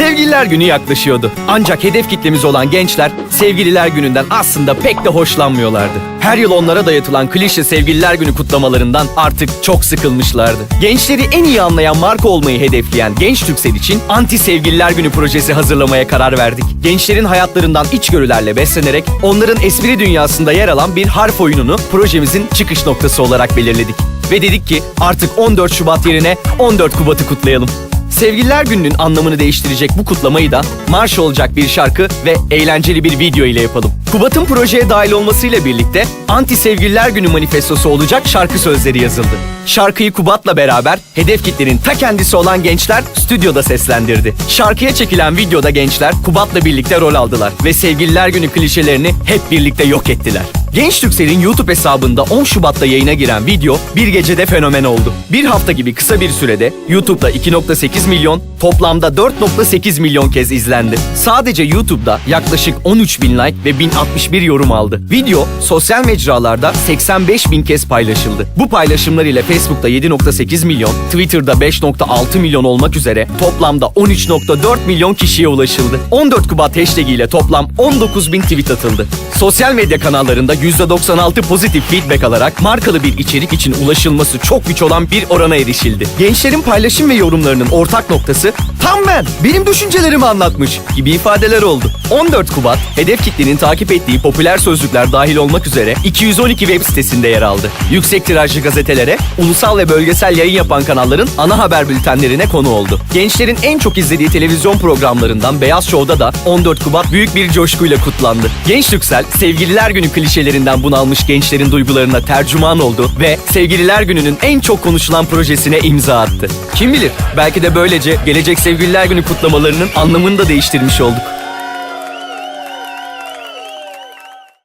Sevgililer günü yaklaşıyordu. Ancak hedef kitlemiz olan gençler sevgililer gününden aslında pek de hoşlanmıyorlardı. Her yıl onlara dayatılan klişe sevgililer günü kutlamalarından artık çok sıkılmışlardı. Gençleri en iyi anlayan marka olmayı hedefleyen Genç Türksel için anti sevgililer günü projesi hazırlamaya karar verdik. Gençlerin hayatlarından içgörülerle beslenerek onların espri dünyasında yer alan bir harf oyununu projemizin çıkış noktası olarak belirledik. Ve dedik ki artık 14 Şubat yerine 14 Kubat'ı kutlayalım. Sevgililer gününün anlamını değiştirecek bu kutlamayı da marş olacak bir şarkı ve eğlenceli bir video ile yapalım. Kubat'ın projeye dahil olmasıyla birlikte Anti Sevgililer Günü manifestosu olacak şarkı sözleri yazıldı. Şarkıyı Kubat'la beraber hedef kitlenin ta kendisi olan gençler stüdyoda seslendirdi. Şarkıya çekilen videoda gençler Kubat'la birlikte rol aldılar ve Sevgililer Günü klişelerini hep birlikte yok ettiler. Genç Türksel'in YouTube hesabında 10 Şubat'ta yayına giren video bir gecede fenomen oldu. Bir hafta gibi kısa bir sürede YouTube'da 2.8 milyon, toplamda 4.8 milyon kez izlendi. Sadece YouTube'da yaklaşık 13 bin like ve 1061 yorum aldı. Video sosyal mecralarda 85 bin kez paylaşıldı. Bu paylaşımlar ile Facebook'ta 7.8 milyon, Twitter'da 5.6 milyon olmak üzere toplamda 13.4 milyon kişiye ulaşıldı. 14 Kubat hashtag ile toplam 19 bin tweet atıldı. Sosyal medya kanallarında %96 pozitif feedback alarak markalı bir içerik için ulaşılması çok güç olan bir orana erişildi. Gençlerin paylaşım ve yorumlarının ortak noktası tam ben, benim düşüncelerimi anlatmış gibi ifadeler oldu. 14 Kubat, hedef kitlenin takip ettiği popüler sözlükler dahil olmak üzere 212 web sitesinde yer aldı. Yüksek tirajlı gazetelere, ulusal ve bölgesel yayın yapan kanalların ana haber bültenlerine konu oldu. Gençlerin en çok izlediği televizyon programlarından Beyaz Show'da da 14 Kubat büyük bir coşkuyla kutlandı. Genç Türksel, Sevgililer Günü klişelerinden bunalmış gençlerin duygularına tercüman oldu ve Sevgililer Günü'nün en çok konuşulan projesine imza attı. Kim bilir, belki de böylece gelecek Sevgililer Günü kutlamalarının anlamını da değiştirmiş olduk.